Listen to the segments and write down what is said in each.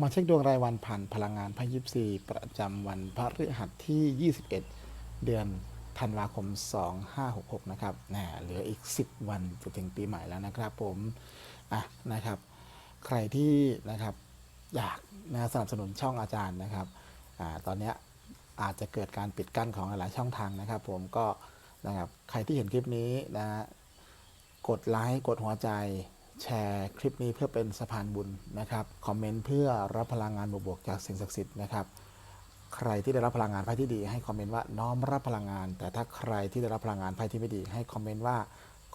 มาเช็คดวงรายวันผ่านพลังงานไพ่ยิปซีประจำวันพระฤหัสที่ 21 เดือนธันวาคม 2566 นะครับน่เหลืออีก 10 วันจะถึงปีใหม่แล้วนะครับผมอะนะครับ ใครที่นะครับอยากนะสนับสนุนช่องอาจารย์นะครับอาตอนนี้อาจจะเกิดการปิดกั้นของหลายช่องทางนะครับ ผมก็นะครับใครที่เห็นคลิปนี้นะกดไลค์กดหัวใจ แชร์คลิปนี้เพื่อเป็นสะพานบุญนะครับ คอมเมนต์เพื่อรับพลังงานบวกๆจากสิ่งศักดิ์สิทธิ์นะครับ ใครที่ได้รับพลังงานไพ่ที่ดี ให้คอมเมนต์ว่าน้อมรับพลังงาน แต่ถ้าใครที่ได้รับพลังงานไพ่ที่ไม่ดี ให้คอมเมนต์ว่า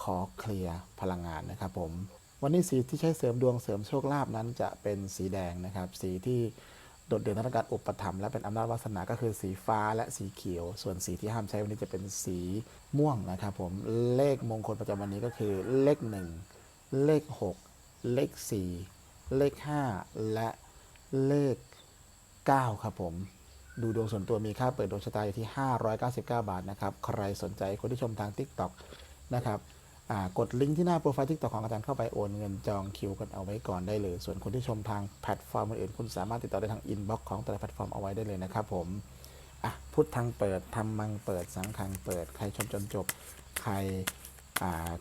ขอเคลียร์พลังงานนะครับผม วันนี้สีที่ใช้เสริมดวงเสริมโชคลาภนั้นจะเป็นสีแดงนะครับ สีที่โดดเด่นทางการอุปถัมภ์และเป็นอำนาจวาสนาก็คือสีฟ้าและสีเขียว ส่วนสีที่ห้ามใช้วันนี้จะเป็นสีม่วงนะครับผม เลขมงคลประจำวันนี้ก็คือเลขหนึ่ง เลข 6 เลข 4 เลข 5 และเลข 9 ครับผม ดูดวงส่วนตัวมีค่าเปิดดวงชะตาอยู่ที่ 599 บาทนะครับ ใครสนใจคนที่ชมทาง TikTok นะครับกดลิงก์ที่หน้าโปรไฟล์ TikTok ของอาจารย์เข้าไปโอนเงินจองคิวกันเอาไว้ก่อนได้เลย ส่วนคนที่ชมทางแพลตฟอร์มอื่นคุณสามารถติดต่อได้ทางอินบ็อกซ์ของแต่ละแพลตฟอร์มเอาไว้ได้เลยนะครับผมอะพุทธทางเปิดทำมังเปิดสังขังเปิด ใครชมจนจบ ใคร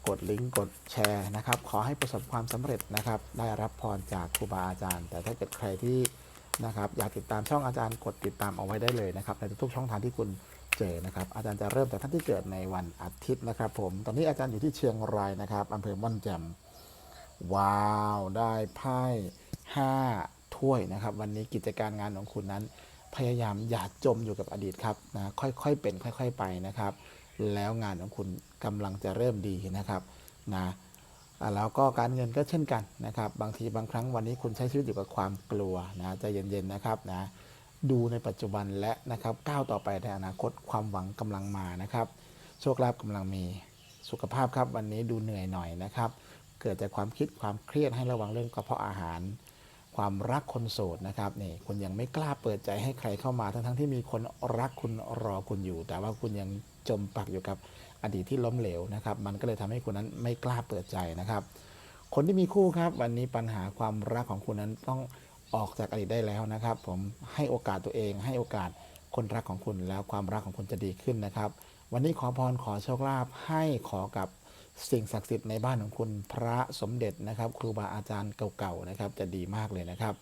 กดลิงก์กดแชร์นะครับ ขอให้ประสบความสำเร็จนะครับ ได้รับพรจากครูบาอาจารย์ แต่ถ้าเกิดใครที่นะครับอยากติดตามช่องอาจารย์กดติดตามเอาไว้ได้เลยนะครับในทุกช่องทางที่คุณเจอนะครับ อาจารย์จะเริ่มจากท่านที่เกิดในวันอาทิตย์นะครับ ผม ตอนนี้อาจารย์อยู่ที่เชียงรายนะครับอำเภอม่อนแจ่มว้าว ได้ไพ่ห้าถ้วยนะครับ วันนี้กิจการงานของคุณนั้น พยายามอย่าจมอยู่กับอดีตครับนะค่อยๆเป็น ค่อย ๆ ไปนะครับ แล้วงานของคุณกำลังจะเริ่มดีนะครับนะแล้วก็การเงินก็เช่นกันนะครับ บางทีบางครั้งวันนี้คุณใช้ชีวิตอยู่กับความกลัวนะใจเย็นๆนะครับนะดูในปัจจุบันและนะครับก้าวต่อไปในอนาคตความหวังกำลังมานะครับ โชคลาภกำลังมีสุขภาพครับวันนี้ดูเหนื่อยหน่อยนะครับ เกิดจากความคิดความเครียดให้ระวังเรื่องกระเพาะอาหาร ความรักคนโสดนะครับนี่คุณยังไม่กล้าเปิดใจให้ใครเข้ามาทั้งๆที่มีคนรักคุณรอคุณอยู่ แต่ว่าคุณยังจมปักอยู่กับอดีตที่ล้มเหลวนะครับ มันก็เลยทำให้คุณนั้นไม่กล้าเปิดใจนะครับ คนที่มีคู่ครับวันนี้ปัญหาความรักของคุณนั้นต้องออกจากอดีตได้แล้วนะครับ ผมให้โอกาสตัวเอง ให้โอกาสคนรักของคุณแล้วความรักของคุณจะดีขึ้นนะครับ วันนี้ขอพรขอโชคลาภให้ขอกับ สิ่งศักดิ์สิทธิ์ในบ้านของคุณพระสมเด็จนะครับ ครูบาอาจารย์เก่าๆนะครับ จะดีมากเลยนะครับ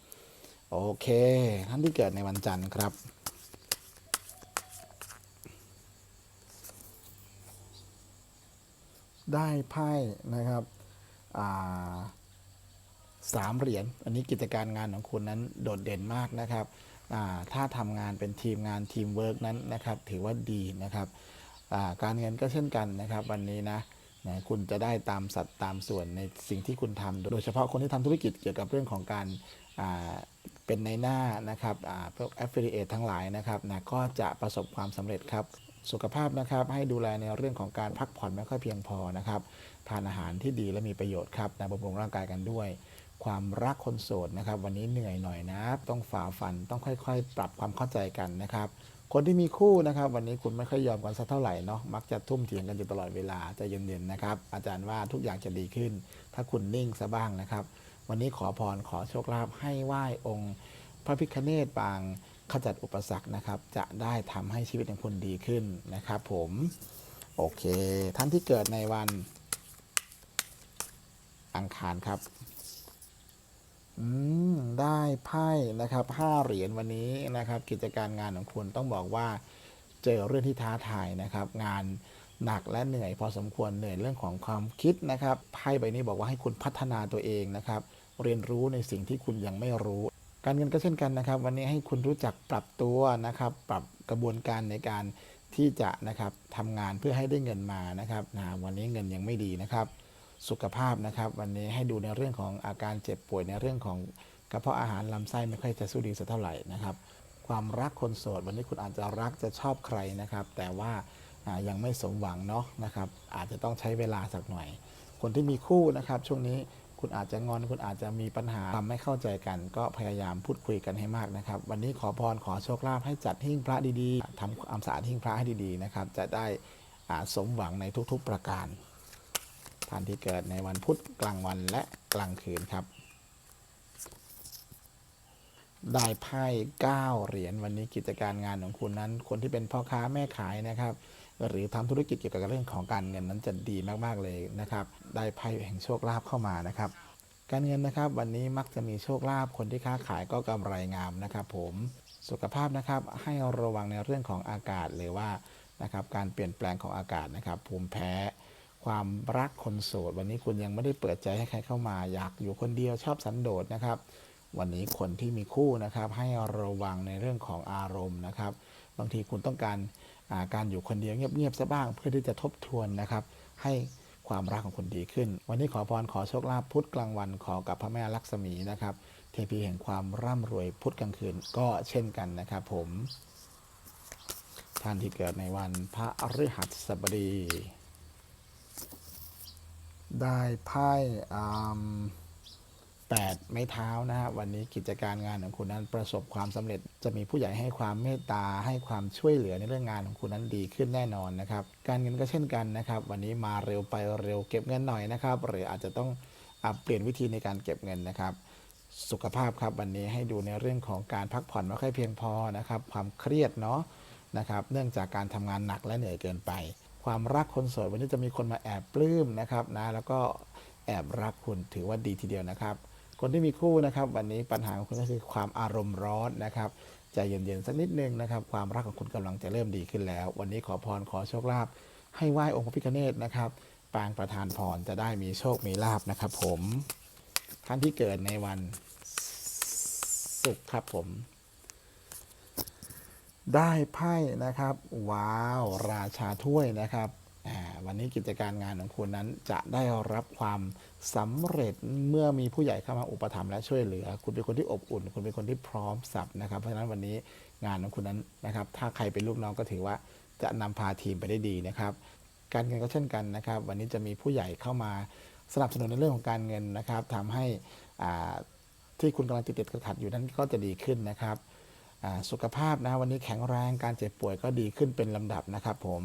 โอเค ท่านที่เกิดในวันจันทร์ครับได้ไพ่นะครับสามเหรียญ อันนี้กิจการงานของคุณนั้นโดดเด่นมากนะครับ ถ้าทำงานเป็นทีมงานทีมเวิร์กนั้นนะครับ ถือว่าดีนะครับ การเงินก็เช่นกันนะครับ วันนี้นะ นะคุณจะได้ตามสัดตามส่วนในสิ่งที่คุณทำโดยเฉพาะคนที่ทำธุรกิจเกี่ยวกับเรื่องของการเป็นในหน้านะครับพวก affiliate ทั้งหลายนะครับนะก็จะประสบความสำเร็จครับ สุขภาพนะครับให้ดูแลในเรื่องของการพักผ่อนไม่ค่อยเพียงพอนะครับทานอาหารที่ดีและมีประโยชน์ครับนะบำรุงร่างกายกันด้วย ความรักคนโสดนะครับ วันนี้เหนื่อยหน่อยนะ ต้องฝ่าฟันต้องค่อยๆ ปรับความเข้าใจกันนะครับ คนที่มีคู่นะครับ วันนี้คุณไม่ค่อยยอมกันสักเท่าไหร่เนาะมักจะทุ่มเถียงกันอยู่ตลอดเวลาใจเย็นๆนะครับ อาจารย์ว่าทุกอย่างจะดีขึ้น ถ้าคุณนิ่งซะบ้างนะครับ วันนี้ขอพรขอโชคลาภให้ไหว้องค์ พระพิคเนตปางขจัดอุปสรรคนะครับ จะได้ทำให้ชีวิตของคุณดีขึ้นนะครับ ผมโอเค ท่านที่เกิดในวันอังคารครับ อืมได้ไพ่นะครับห้าเหรียญวันนี้นะครับ กิจการงานของคุณต้องบอกว่าเจอเรื่องที่ท้าทายนะครับ งานหนักและเหนื่อยพอสมควรเหนื่อยเรื่องของความคิดนะครับไพ่ใบนี้บอกว่าให้คุณพัฒนาตัวเองนะครับ เรียนรู้ในสิ่งที่คุณยังไม่รู้ การเงินก็เช่นกันนะครับ วันนี้ให้คุณรู้จักปรับตัวนะครับ ปรับกระบวนการในการที่จะนะครับทำงานเพื่อให้ได้เงินมานะครับนะวันนี้เงินยังไม่ดีนะครับ สุขภาพนะครับ วันนี้ให้ดูในเรื่องของอาการเจ็บป่วยในเรื่องของกระเพาะอาหารลำไส้ไม่ค่อยจะสู้ดีสักเท่าไหร่นะครับ ความรักคนโสดวันนี้คุณอาจจะรักจะชอบใครนะครับ แต่ว่ายังไม่สมหวังเนาะนะครับ อาจจะต้องใช้เวลาสักหน่อย คนที่มีคู่นะครับ ช่วงนี้คุณอาจจะงอนคุณอาจจะมีปัญหาทำไม่เข้าใจกัน ก็พยายามพูดคุยกันให้มากนะครับ วันนี้ขอพรขอโชคลาภให้จัดหิ้งพระดีๆทำความสะอาดหิ้งพระให้ดีๆนะครับ จะได้สมหวังในทุกๆประการ ท่านที่เกิดในวันพุธกลางวันและกลางคืนครับ ได้ไพ่เก้าเหรียญวันนี้กิจการงานของคุณนั้น คนที่เป็นพ่อค้าแม่ขายนะครับ หรือทำธุรกิจเกี่ยวกับเรื่องของการเงินนั้นจะดีมากๆเลยนะครับ ได้ไพ่แห่งโชคลาภเข้ามานะครับ การเงินนะครับวันนี้มักจะมีโชคลาภคนที่ค้าขายก็กำไรงามนะครับ ผมสุขภาพนะครับให้ระวังในเรื่องของอากาศหรือว่านะครับการเปลี่ยนแปลงของอากาศนะครับ ภูมิแพ้ ความรักคนโสด วันนี้คุณยังไม่ได้เปิดใจให้ใครเข้ามา อยากอยู่คนเดียวชอบสันโดษนะครับ วันนี้คนที่มีคู่นะครับ ให้ระวังในเรื่องของอารมณ์นะครับ บางทีคุณต้องการาการอยู่คนเดียวเงียบๆซะบ้าง เพื่อที่จะทบทวนนะครับ ให้ความรักของคุณดีขึ้น วันนี้ขอพรขอโชคลาภพุธกลางวันขอกับพระแม่ลักษมีนะครับ เทพีแห่งความร่ำรวยพุธกลางคืนก็เช่นกันนะครับ ผม ท่านที่เกิดในวันพระฤหัสบดี ได้ไพ่แปดไม้เท้านะฮะวันนี้กิจการงานของคุณนั้นประสบความสำเร็จ จะมีผู้ใหญ่ให้ความเมตตาให้ความช่วยเหลือในเรื่องงานของคุณนั้นดีขึ้นแน่นอนนะครับ การเงินก็เช่นกันนะครับ วันนี้มาเร็วไปเร็วเก็บเงินหน่อยนะครับ หรืออาจจะต้องอเปลี่ยนวิธีในการเก็บเงินนะครับ สุขภาพครับวันนี้ให้ดูในเรื่องของการพักผ่อนไม่ค่อยเพียงพอนะครับ ความเครียดเนาะนะครับ เนื่องจากการทำงานหนักและเหนื่อยเกินไป ความรักคนโสดวันนี้จะมีคนมาแอบปลื้มนะครับนะแล้วก็แอบรักคุณถือว่าดีทีเดียวนะครับ คนที่มีคู่นะครับ วันนี้ปัญหาของคุณก็คือความอารมณ์ร้อนนะครับใจเย็นๆสักนิดนึงนะครับ ความรักของคุณกำลังจะเริ่มดีขึ้นแล้ว วันนี้ขอพรขอโชคลาภให้ไหว้องค์พระพิฆเนศนะครับปางประทานพรจะได้มีโชคมีลาภนะครับ ผมท่านที่เกิดในวันศุกร์ครับผม ได้ไพ่นะครับ ว้าว ราชาถ้วยนะครับวันนี้กิจการงานของคุณนั้นจะได้รับความสำเร็จเมื่อมีผู้ใหญ่เข้ามาอุปถัมภ์และช่วยเหลือ คุณเป็นคนที่อบอุ่น คุณเป็นคนที่พร้อมสับนะครับ เพราะฉะนั้นวันนี้งานของคุณนั้นนะครับ ถ้าใครเป็นลูกน้องก็ถือว่าจะนำพาทีมไปได้ดีนะครับ การเงินก็เช่นกันนะครับ วันนี้จะมีผู้ใหญ่เข้ามาสนับสนุนในเรื่องของการเงินนะครับทำให้ที่คุณกำลังติดติดขัดอยู่นั้นก็จะดีขึ้นนะครับ สุขภาพนะวันนี้แข็งแรงการเจ็บป่วยก็ดีขึ้นเป็นลำดับนะครับ ผม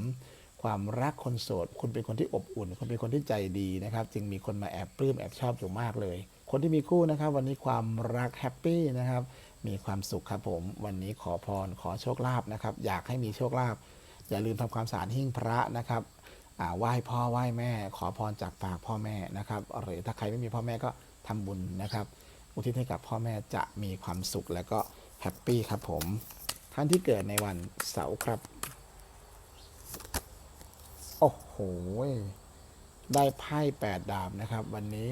ความรักคนโสด คุณเป็นคนที่อบอุ่น คุณเป็นคนที่ใจดีนะครับ จึงมีคนมาแอบปลื้มแอบชอบอยู่มากเลย คนที่มีคู่นะครับ วันนี้ความรักแฮปปี้นะครับ มีความสุขครับผม วันนี้ขอพรขอโชคลาภนะครับ อยากให้มีโชคลาภอย่าลืมทำความสะอาดหิ้งพระนะครับอ่าไหว้พ่อไหว้แม่ ขอพรจากปากพ่อแม่นะครับหรือถ้าใครไม่มีพ่อแม่ก็ทำบุญนะครับ อุทิศให้กับพ่อแม่จะมีความสุขและก็ แฮปปี้ครับผม ท่านที่เกิดในวันเสาร์ครับ โอ้โห ได้ไพ่แปดดาบนะครับ วันนี้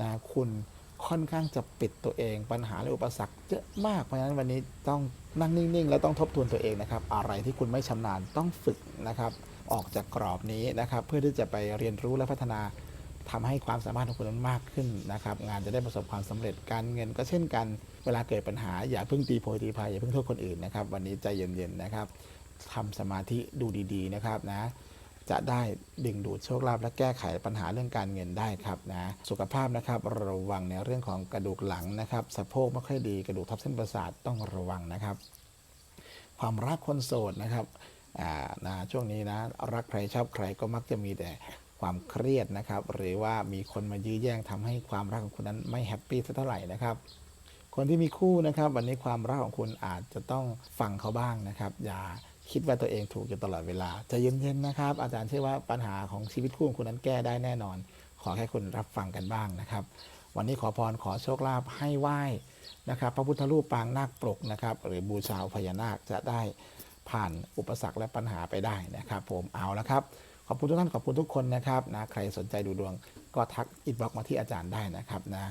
นะคุณค่อนข้างจะปิดตัวเองปัญหาและอุปสรรคเยอะมากเพราะฉะนั้นวันนี้ต้องนั่งนิ่งๆ แล้วต้องทบทวนตัวเองนะครับ อะไรที่คุณไม่ชำนาญต้องฝึกนะครับ ออกจากกรอบนี้นะครับ เพื่อที่จะไปเรียนรู้และพัฒนา ทำให้ความสามารถของคุณนั้นมากขึ้นนะครับ งานจะได้ประสบความสำเร็จการเงินก็เช่นกัน เวลาเกิดปัญหาอย่าเพิ่งตีโพยตีพายอย่าเพิ่งโทษคนอื่นนะครับ วันนี้ใจเย็นๆนะครับทำสมาธิดูดีๆนะครับนะ จะได้ดึงดูดโชคลาภและแก้ไขปัญหาเรื่องการเงินได้ครับนะสุขภาพนะครับระวังในเรื่องของกระดูกหลังนะครับสะโพกไม่ค่อยดีกระดูกทับเส้นประสาทต้องระวังนะครับ ความรักคนโสดนะครับอ่านะช่วงนี้นะรักใครชอบใครก็มักจะมีแต่ ความเครียดนะครับ หรือว่ามีคนมายื้อแย่งทำให้ความรักของคุณนั้นไม่แฮปปี้สักเท่าไหร่นะครับ คนที่มีคู่นะครับ วันนี้ความรักของคุณอาจจะต้องฟังเขาบ้างนะครับ อย่าคิดว่าตัวเองถูกอยู่ตลอดเวลาจะเย็นๆนะครับ อาจารย์เชื่อว่าปัญหาของชีวิตคู่ของคุณนั้นแก้ได้แน่นอน ขอแค่คุณรับฟังกันบ้างนะครับ วันนี้ขอพรขอโชคลาภให้ไหว้นะครับพระพุทธรูปปางนาคปรกนะครับ หรือบูชาพญานาคจะได้ผ่านอุปสรรคและปัญหาไปได้นะครับ ผมเอาละครับ ขอบคุณทุกท่านขอบคุณทุกคนนะครับนะใครสนใจดูดวงก็ทักอินบ็อกมาที่อาจารย์ได้นะครับนะ